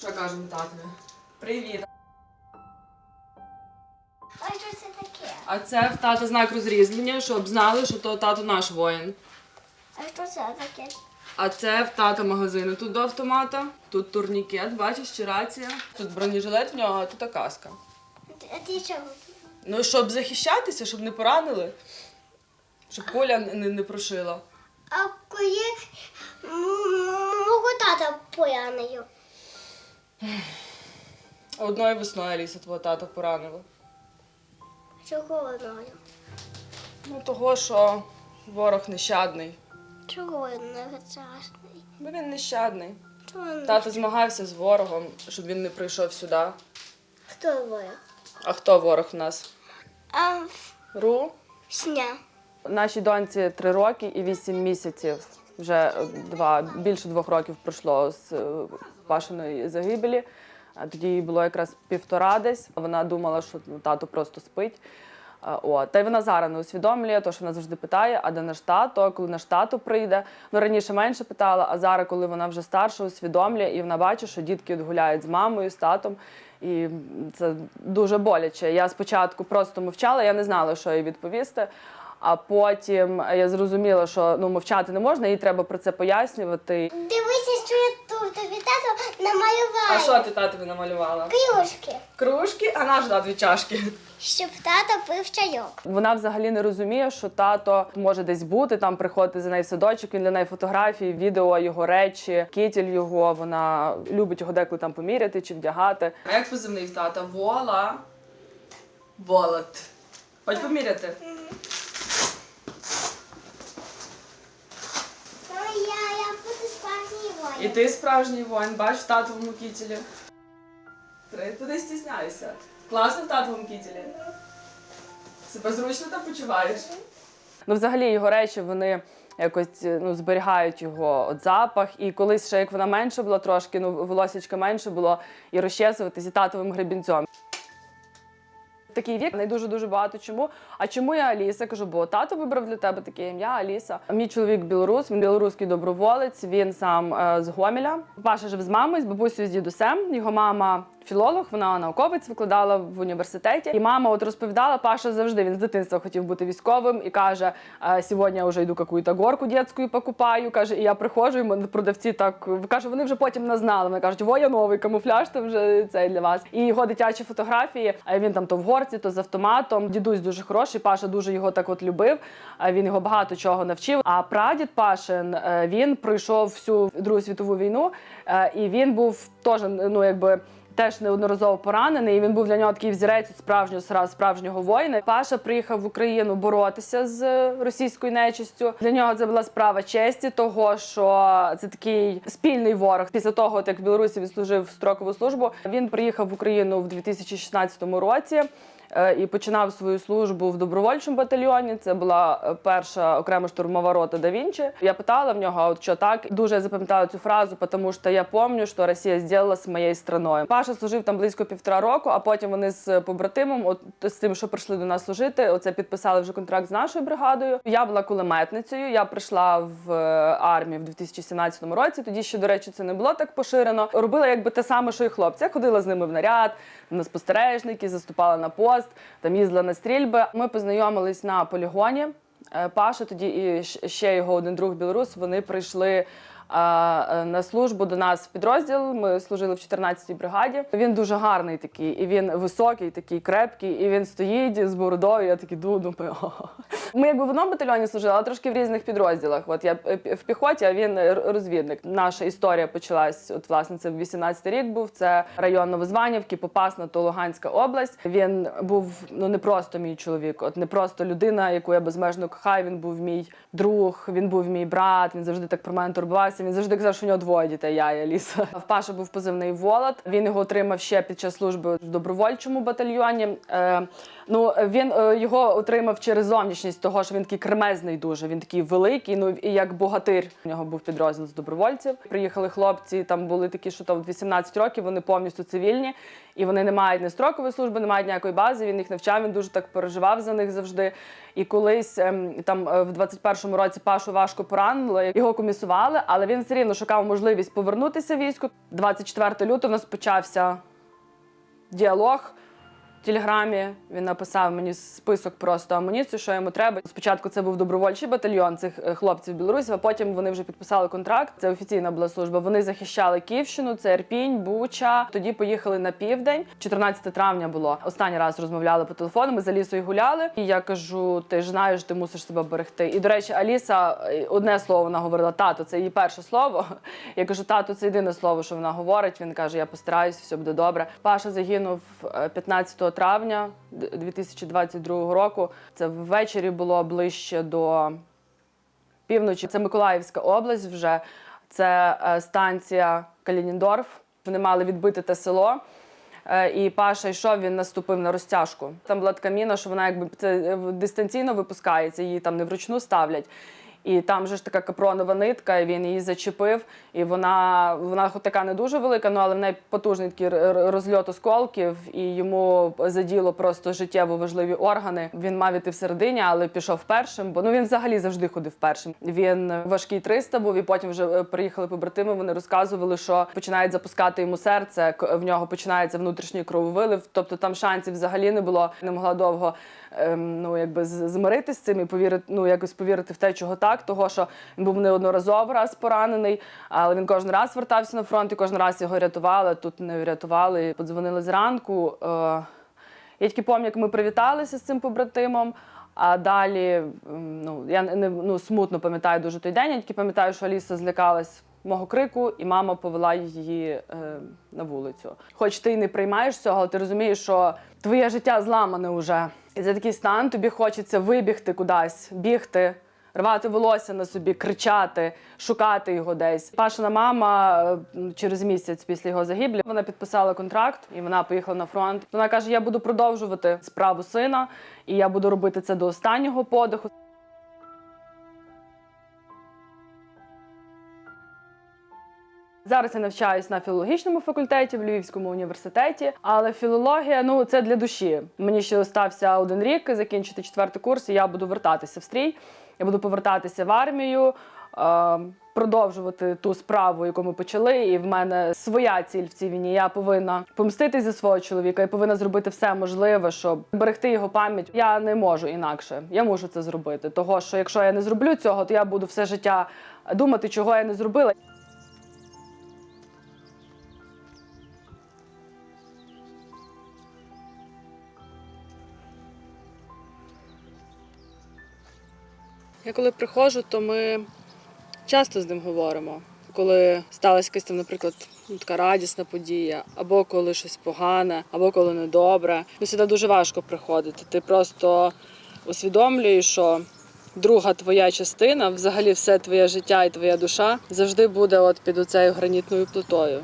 Що кажемо татові? Привіт. А що це таке? А це в тата знак розрізнення, щоб знали, що то тато наш воїн. А що це таке? А це в тата магазину. Тут до автомата, тут турнікет, бачиш, чи рація. Тут бронежилет в нього, а тут каска. А ти чого? Ну, щоб захищатися, щоб не поранили, щоб куля не, не прошила. А коли мого тата поранив? Одною весною Аліса твого тата поранила. Чого виною? Ну, того, що ворог нещадний. Чого він не? Бо він нещадний. Чого він? Тато змагався з ворогом, щоб він не прийшов сюди. Хто воїн? А хто ворог в нас? А Ру? сня. Нашій доньці три роки і вісім місяців. Вже е, два, більше двох років пройшло з е, Пашиної загибелі. Тоді їй було якраз півтора десь. Вона думала, що ну, тато просто спить. О, та й вона зараз не усвідомлює, то що вона завжди питає, а де наш тато, коли наш тато прийде. Ну раніше менше питала, а зараз, коли вона вже старша, усвідомлює, і вона бачить, що дітки от гуляють з мамою, з татом. І це дуже боляче. Я спочатку просто мовчала, я не знала, що їй відповісти. А потім я зрозуміла, що ну мовчати не можна, їй треба про це пояснювати. Дивися, що я тут тобі тато намалював. ти татові намалювала? Кружки. Кружки, а наш да, дві чашки. Щоб тато пив чайок. Вона взагалі не розуміє, що тато може десь бути, там приходити за нею в садочок. Він для неї фотографії, відео, його речі, кітіль його. Вона любить його деколи там поміряти чи вдягати. А як позивний в тата? Вола. Волот. Хоч поміряти. Ну, я, я буду справжній І ти справжній воїн, бач в татовому кітілі. Три, ти не стісняйся. Класно в татовому кітілі. Себе зручно там почуваєш? Ну, взагалі, його речі вони якось ну, зберігають його от запах. І колись ще як вона менше була трошки, ну волосічка менше було, і розчесуватись і татовим гребінцем. Такий вік не дуже дуже багато чому. А чому я Аліса? Кажу, бо тато вибрав для тебе таке ім'я Аліса. Мій чоловік білорус, він білоруський доброволець. Він сам е, з Гомеля. Паша жив з мамою, з бабусею, з дідусем. Його мама філолог, вона науковець, викладала в університеті. І мама от розповідала, Паша завжди він з дитинства хотів бути військовим і каже: «Е, сьогодні я вже йду какую-то горку дитячу покупаю. Каже, і я приходжу, і продавці так каже, вони вже потім не знали. Вони кажуть, во я новий камуфляж, там вже цей для вас. І його дитячі фотографії. а Він там то в горці, то з автоматом. Дідусь дуже хороший. Паша дуже його так от любив. Він його багато чого навчив. А прадід Пашин е, він пройшов всю Другу світову війну, е, і він був теж ну якби. Теж неодноразово поранений, і він був для нього такий взірець справжнього справжнього воїна. Паша приїхав в Україну боротися з російською нечистю. Для нього це була справа честі, того що це такий спільний ворог. Після того, як в Білорусі відслужив строкову службу, він приїхав в Україну в 2016 році. Е, І починав свою службу в добровольчому батальйоні. Це була е, перша окрема штурмова рота да Вінчі. Я питала в нього, от що так. Дуже запам'ятала цю фразу, тому що я пам'ятаю, що Росія зробила з моєю страною. Паша служив там близько півтора року, а потім вони з побратимом, от з тим, що прийшли до нас служити, оце підписали вже контракт з нашою бригадою. Я була кулеметницею. Я прийшла в е, армію в 2017 році. Тоді ще, до речі, це не було так поширено. Робила якби те саме, що і хлопці. Я ходила з ними в наряд, на спостережники, заступала на пост, там їздила на стрільби. Ми познайомились на полігоні. Е, Паша тоді і ще його один друг білорус. Вони прийшли. Е, На службу до нас в підрозділ. Ми служили в 14-й бригаді. Він дуже гарний такий, і він високий, такий крепкий, і він стоїть з бородою. Я такий ду- думаю. «О». Ми якби в одному батальйоні служили, але трошки в різних підрозділах. От я в піхоті, а він розвідник. Наша історія почалась. От власне це 18-й рік був. Це район Новозванівки, Попасна, то Луганська область. Він був ну не просто мій чоловік, от не просто людина, яку я безмежно кохаю. Він був мій друг, він був мій брат. Він завжди так про мене турбувався. Він завжди казав, що у нього двоє дітей. Я і Аліса. В Паша був позивний Волод. Він його отримав ще під час служби в добровольчому батальйоні. Е, ну він е, його отримав через зовнішність того, що він такий кремезний дуже. Він такий великий. Ну і як богатир. У нього був підрозділ з добровольців. Приїхали хлопці. Там були такі, що там в 18 років вони повністю цивільні, і вони не мають ні строкової служби, не мають ніякої бази. Він їх навчав. Він дуже так переживав за них завжди. І колись ем, там е, в 21-му році Пашу важко поранили. Його комісували, але він. все рівно шукав можливість повернутися в війську. 24 лютого у нас почався діалог в телеграмі. Він написав мені список просто амуніції, що йому треба. Спочатку це був добровольчий батальйон цих е, хлопців білорусів, а потім вони вже підписали контракт. Це офіційна була служба. Вони захищали Київщину, це Ірпінь, Буча. Тоді поїхали на південь. 14 травня було. Останній раз розмовляли по телефону. Ми за лісою гуляли. І я кажу: ти ж знаєш, ти мусиш себе берегти. І до речі, Аліса е, одне слово вона говорила тато. Це її перше слово. Я кажу, тато, це єдине слово, що вона говорить. Він каже: Я постараюсь, все буде добре. Паша загинув е, 15 травня 2022 року. Це ввечері було ближче до півночі. Це Миколаївська область вже. Це е, станція Калініндорф. Вони мали відбити те село. Е, І Паша йшов, він наступив на розтяжку. Там була така міна, що вона якби це е, дистанційно випускається, її там не вручну ставлять. І там же ж така капронова нитка, і він її зачепив. І вона, вона така не дуже велика, ну але в неї потужний такий розльот осколків, і йому заділо просто життєво важливі органи. Він мав іти всередині, але пішов першим, бо ну він взагалі завжди ходив першим. Він важкий 300 був, і потім вже е, приїхали побратими. Вони розказували, що починають запускати йому серце. В нього починається внутрішній крововилив. Тобто там шансів взагалі не було. Не могла довго ем, ну якби з- змиритись з цим і повірити, ну якось повірити в те, чого так, того що він був неодноразово раз поранений, але він кожен раз вертався на фронт і кожен раз його рятували. Тут не врятували. Подзвонили зранку. Е, я тільки пам'ятаю, як ми привіталися з цим побратимом. А далі, ну я не ну, смутно пам'ятаю дуже той день. Я тільки пам'ятаю, що Аліса злякалась мого крику, і мама повела її е, на вулицю. Хоч ти не приймаєш цього, але ти розумієш, що твоє життя зламане вже. І за такий стан тобі хочеться вибігти кудись, бігти. Рвати волосся на собі, кричати, шукати його десь. Пашина мама е, через місяць після його загиблі вона підписала контракт і вона поїхала на фронт. Вона каже: Я буду продовжувати справу сина, і я буду робити це до останнього подиху. Зараз я навчаюсь на філологічному факультеті в Львівському університеті, але філологія ну це для душі. Мені ще залишився один рік закінчити четвертий курс, і я буду вертатися в стрій. Я буду повертатися в армію, е, продовжувати ту справу, яку ми почали. І в мене своя ціль в цій війні. Я повинна помститись за свого чоловіка. Я повинна зробити все можливе, щоб берегти його пам'ять. Я не можу інакше. Я можу це зробити. Того що якщо я не зроблю цього, то я буду все життя думати, чого я не зробила. Я коли приходжу, то ми часто з ним говоримо. Коли сталася якась там, наприклад, ну, така радісна подія, або коли щось погане, або коли недобре. Ну, сюди дуже важко приходити. Ти просто усвідомлюєш, що друга твоя частина, взагалі все твоє життя і твоя душа завжди буде от під оцею гранітною плитою.